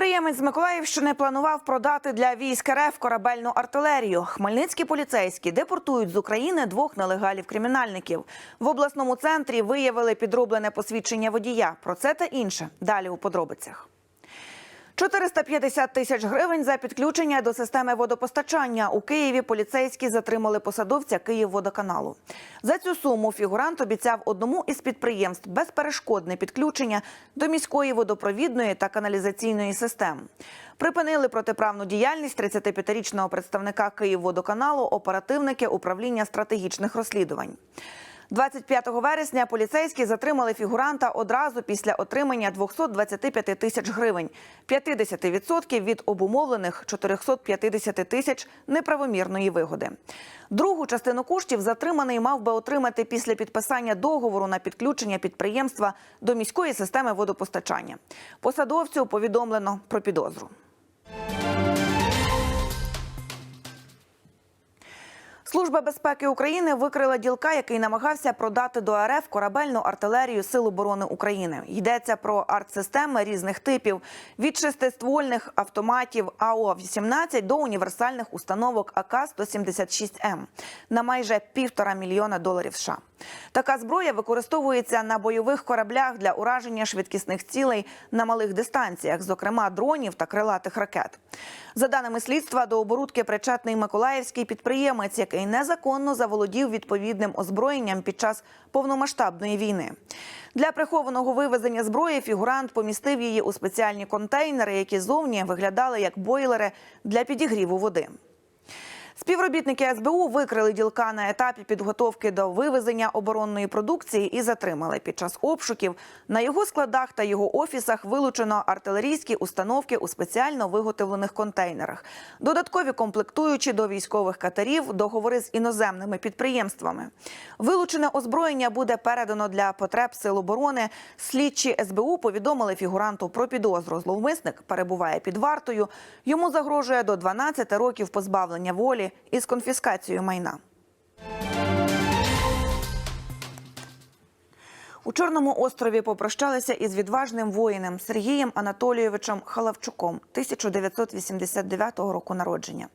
Підприємець з Миколаївщини планував продати для військ РФ корабельну артилерію. Хмельницькі поліцейські депортують з України двох нелегалів-кримінальників. В обласному центрі виявили підроблене посвідчення водія. Про це та інше далі у подробицях. 450 тисяч гривень за підключення до системи водопостачання. У Києві поліцейські затримали посадовця Київводоканалу. За цю суму фігурант обіцяв одному із підприємств безперешкодне підключення до міської водопровідної та каналізаційної систем. Припинили протиправну діяльність 35-річного представника Київводоканалу оперативники управління стратегічних розслідувань. 25 вересня поліцейські затримали фігуранта одразу після отримання 225 тисяч гривень, 50% від обумовлених 450 тисяч неправомірної вигоди. Другу частину коштів затриманий мав би отримати після підписання договору на підключення підприємства до міської системи водопостачання. Посадовцю повідомлено про підозру. Служба безпеки України викрила ділка, який намагався продати до РФ корабельну артилерію Сил оборони України. Йдеться про артсистеми різних типів від шестиствольних автоматів АО-18 до універсальних установок АК-176М на майже півтора мільйона доларів США. Така зброя використовується на бойових кораблях для ураження швидкісних цілей на малих дистанціях, зокрема дронів та крилатих ракет. За даними слідства, до оборудки причетний миколаївський підприємець, який незаконно заволодів відповідним озброєнням під час повномасштабної війни. Для прихованого вивезення зброї фігурант помістив її у спеціальні контейнери, які зовні виглядали як бойлери для підігріву води. Співробітники СБУ викрили ділка на етапі підготовки до вивезення оборонної продукції і затримали. Під час обшуків на його складах та його офісах вилучено артилерійські установки у спеціально виготовлених контейнерах, додаткові комплектуючі до військових катерів, договори з іноземними підприємствами. Вилучене озброєння буде передано для потреб сил оборони. Слідчі СБУ повідомили фігуранту про підозру. Зловмисник перебуває під вартою. Йому загрожує до 12 років позбавлення волі із конфіскацією майна. У Чорному острові попрощалися із відважним воїном Сергієм Анатолійовичем Халавчуком 1989 року народження.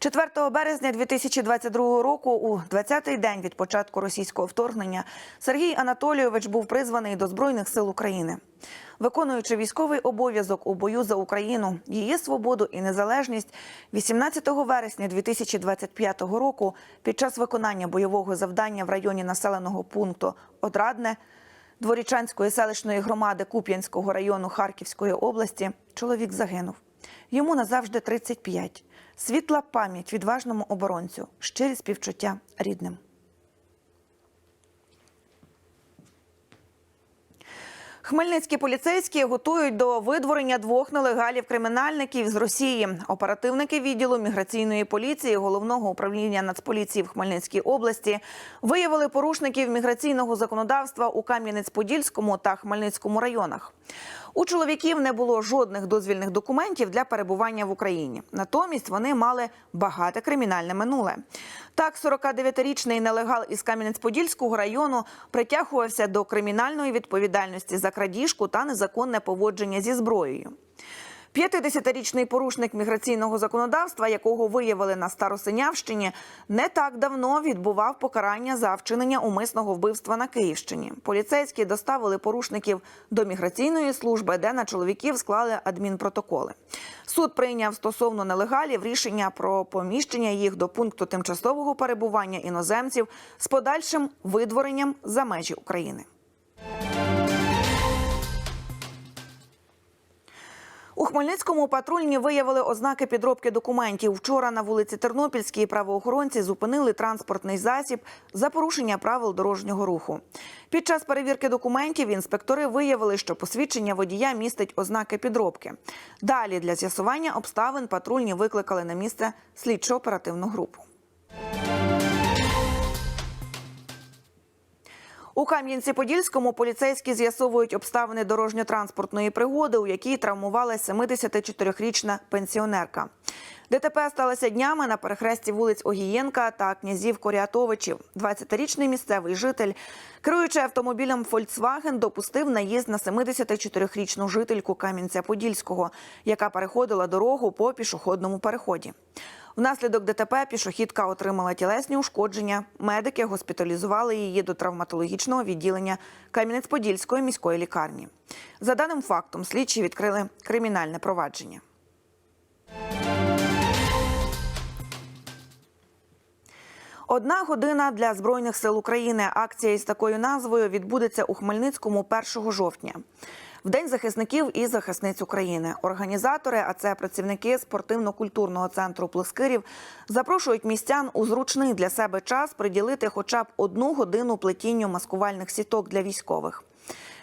4 березня 2022 року, у 20-й день від початку російського вторгнення, Сергій Анатолійович був призваний до Збройних сил України. Виконуючи військовий обов'язок у бою за Україну, її свободу і незалежність, 18 вересня 2025 року, під час виконання бойового завдання в районі населеного пункту Одрадне Дворічанської селищної громади Куп'янського району Харківської області, чоловік загинув. Йому назавжди 35. Світла пам'ять відважному оборонцю, щирі співчуття рідним. Хмельницькі поліцейські готують до видворення двох нелегалів-кримінальників з Росії. Оперативники відділу міграційної поліції головного управління Нацполіції в Хмельницькій області виявили порушників міграційного законодавства у Кам'янець-Подільському та Хмельницькому районах. У чоловіків не було жодних дозвільних документів для перебування в Україні. Натомість вони мали багате кримінальне минуле. Так, 49-річний нелегал із Кам'янець-Подільського району притягувався до кримінальної відповідальності за крадіжку та незаконне поводження зі зброєю. 50-річний порушник міграційного законодавства, якого виявили на Старосинявщині, не так давно відбував покарання за вчинення умисного вбивства на Київщині. Поліцейські доставили порушників до міграційної служби, де на чоловіків склали адмінпротоколи. Суд прийняв стосовно нелегалів рішення про поміщення їх до пункту тимчасового перебування іноземців з подальшим видворенням за межі України. Хмельницькому патрульні виявили ознаки підробки документів. Вчора на вулиці Тернопільській правоохоронці зупинили транспортний засіб за порушення правил дорожнього руху. Під час перевірки документів інспектори виявили, що посвідчення водія містить ознаки підробки. Далі для з'ясування обставин патрульні викликали на місце слідчо-оперативну групу. У Кам'янці-Подільському поліцейські з'ясовують обставини дорожньо-транспортної пригоди, у якій травмувалася 74-річна пенсіонерка. ДТП сталося днями на перехресті вулиць Огієнка та князів Коріатовичів. 20-річний місцевий житель, керуючи автомобілем Volkswagen, допустив наїзд на 74-річну жительку Кам'янця-Подільського, яка переходила дорогу по пішохідному переході. Внаслідок ДТП пішохідка отримала тілесні ушкодження. Медики госпіталізували її до травматологічного відділення Кам'янець-Подільської міської лікарні. За даним фактом, слідчі відкрили кримінальне провадження. Одна година для збройних сил України. Акція із такою назвою відбудеться у Хмельницькому 1 жовтня. В день захисників і захисниць України. Організатори, а це працівники спортивно-культурного центру Плескирів, запрошують містян у зручний для себе час приділити хоча б одну годину плетінню маскувальних сіток для військових.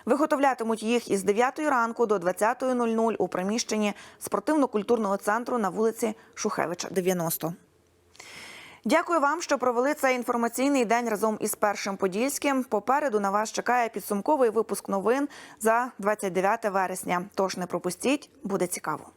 Виготовлятимуть їх із 9 ранку до 20.00 у приміщенні спортивно-культурного центру на вулиці Шухевича, 90. Дякую вам, що провели цей інформаційний день разом із першим подільським. Попереду на вас чекає підсумковий випуск новин за 29 вересня. Тож не пропустіть, буде цікаво.